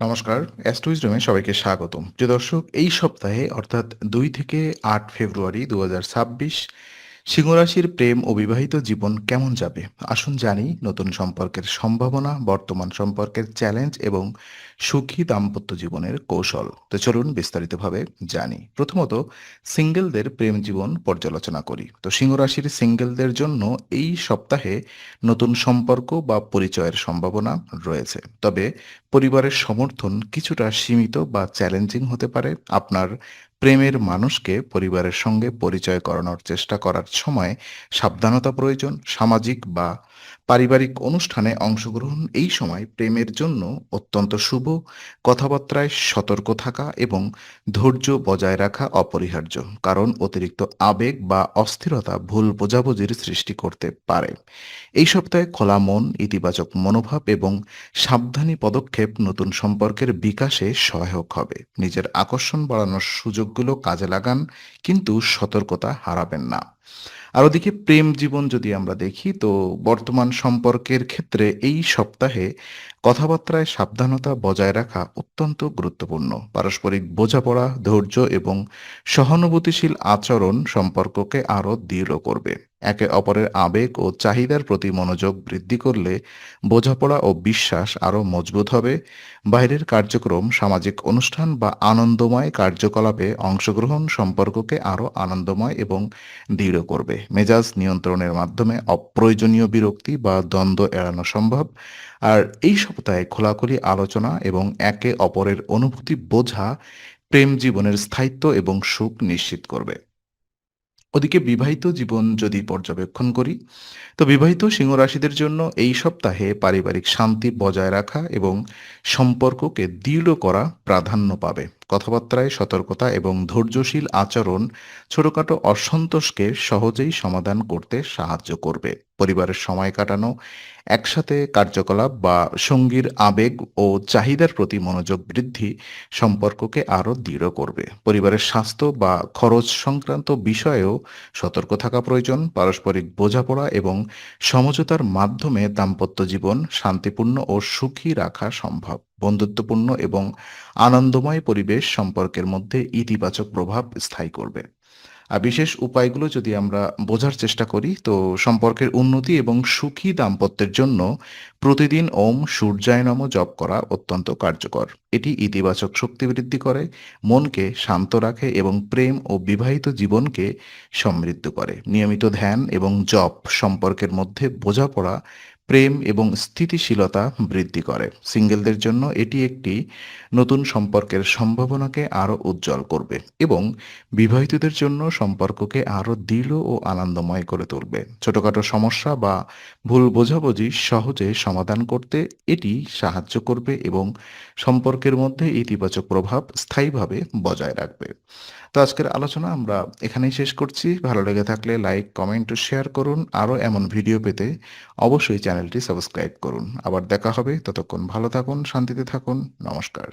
নমস্কার অ্যাস্ট্রোইজডমে সবাইকে স্বাগতম। যে দর্শক, এই সপ্তাহে, অর্থাৎ দুই থেকে আট ফেব্রুয়ারি দু সিংহরাশির প্রেম ও বিবাহিত জীবন কেমন যাবে? আসুন জানি নতুন সম্পর্কের সম্ভাবনা, বর্তমান সম্পর্কের চ্যালেঞ্জ এবং সুখী দাম্পত্য জীবনের কৌশল। তো চলুন বিস্তারিতভাবে জানি। প্রথমত, সিঙ্গেলদের প্রেম জীবন পর্যালোচনা করি। তো সিংহরাশির সিঙ্গেলদের জন্য এই সপ্তাহে নতুন সম্পর্ক বা পরিচয়ের সম্ভাবনা রয়েছে। তবে পরিবারের সমর্থন কিছুটা সীমিত বা চ্যালেঞ্জিং হতে পারে। আপনার প্রেমের মানুষকে পরিবারের সঙ্গে পরিচয় করানোর চেষ্টা করার সময় সাবধানতা প্রয়োজন। সামাজিক বা পারিবারিক অনুষ্ঠানে অংশগ্রহণ এই সময় প্রেমের জন্য অত্যন্ত শুভ কথাবার্তায় সতর্ক থাকা এবং ধৈর্য বজায় রাখা অপরিহার্য, কারণ অতিরিক্ত আবেগ বা অস্থিরতা ভুল বোঝাবুঝির সৃষ্টি করতে পারে। এই সপ্তাহে খোলা মন, ইতিবাচক মনোভাব এবং সাবধানী পদক্ষেপ নতুন সম্পর্কের বিকাশে সহায়ক হবে। নিজের আকর্ষণ বাড়ানোর সুযোগগুলো কাজে লাগান, কিন্তু সতর্কতা হারাবেন না। আর ওদিকে প্রেম জীবন যদি আমরা দেখি, তো বর্তমান সম্পর্কের ক্ষেত্রে এই সপ্তাহে কথাবার্তায় সাবধানতা বজায় রাখা অত্যন্ত গুরুত্বপূর্ণ। পারস্পরিক বোঝাপড়া, ধৈর্য এবং সহানুভূতিশীল আচরণ সম্পর্ককে আরও দৃঢ় করবে। একে অপরের আবেগ ও চাহিদার প্রতি মনোযোগ বৃদ্ধি করলে বোঝাপড়া ও বিশ্বাস আরও মজবুত হবে। বাইরের কার্যক্রম, সামাজিক অনুষ্ঠান বা আনন্দময় কার্যকলাপে অংশগ্রহণ সম্পর্ককে আরও আনন্দময় এবং দৃঢ় করবে। মেজাজ নিয়ন্ত্রণের মাধ্যমে অপ্রয়োজনীয় বিরক্তি বা দ্বন্দ্ব এড়ানো সম্ভব। আর এই সপ্তাহে খোলাখুলি আলোচনা এবং একে অপরের অনুভূতি বোঝা প্রেম জীবনের স্থায়িত্ব এবং সুখ নিশ্চিত করবে। ওদিকে বিবাহিত জীবন যদি পর্যবেক্ষণ করি, তো বিবাহিত সিংহ রাশিদের জন্য এই সপ্তাহে পারিবারিক শান্তি বজায় রাখা এবং সম্পর্ককে দৃঢ় করা প্রাধান্য পাবে। কথাবার্তায় সতর্কতা এবং ধৈর্যশীল আচরণ ছোটখাটো অসন্তোষকে সহজেই সমাধান করতে সাহায্য করবে। পরিবারের সময় কাটানো, একসাথে কার্যকলাপ বা সঙ্গীর আবেগ ও চাহিদার প্রতি মনোযোগ বৃদ্ধি সম্পর্ককে আরও দৃঢ় করবে। পরিবারের স্বাস্থ্য বা খরচ সংক্রান্ত বিষয়েও সতর্ক থাকা প্রয়োজন। পারস্পরিক বোঝাপড়া এবং সমঝোতার মাধ্যমে দাম্পত্য জীবন শান্তিপূর্ণ ও সুখী রাখা সম্ভব। বন্ধুত্বপূর্ণ এবং আনন্দময় পরিবেশ সম্পর্কের মধ্যে ইতিবাচক প্রভাব স্থায়ী করবে। আর বিশেষ উপায়গুলো যদি আমরা বোঝার চেষ্টা করি, তো সম্পর্কের উন্নতি এবং সুখী দাম্পত্যের জন্য প্রতিদিন ওম সূর্যায় নম জপ করা অত্যন্ত কার্যকর। এটি ইতিবাচক শক্তি বৃদ্ধি করে, মনকে শান্ত রাখে এবং প্রেম ও বিবাহিত জীবনকে সমৃদ্ধ করে। নিয়মিত ধ্যান এবং জপ সম্পর্কের মধ্যে বোঝাপড়া প্রেম এবং স্থিতিশীলতা বৃদ্ধি করে। সিঙ্গেলদের জন্য এটি একটি নতুন সম্পর্কের সম্ভাবনাকে আরও উজ্জ্বল করবে এবং বিবাহিতদের জন্য সম্পর্ককে আরও দৃঢ় ও আনন্দময় করে তুলবে। ছোটখাটো সমস্যা বা ভুল বোঝাবুঝি সহজে সমাধান করতে এটি সাহায্য করবে এবং সম্পর্কের মধ্যে ইতিবাচক প্রভাব স্থায়ীভাবে বজায় রাখবে। তো আজকের আলোচনা আমরা এখানেই শেষ করছি। ভালো লেগে থাকলে লাইক, কমেন্ট, শেয়ার করুন। আরও এমন ভিডিও পেতে অবশ্যই চ্যানেলটি সাবস্ক্রাইব করুন। আবার দেখা হবে। ততক্ষণ ভালো থাকুন শান্তিতে থাকুন। নমস্কার।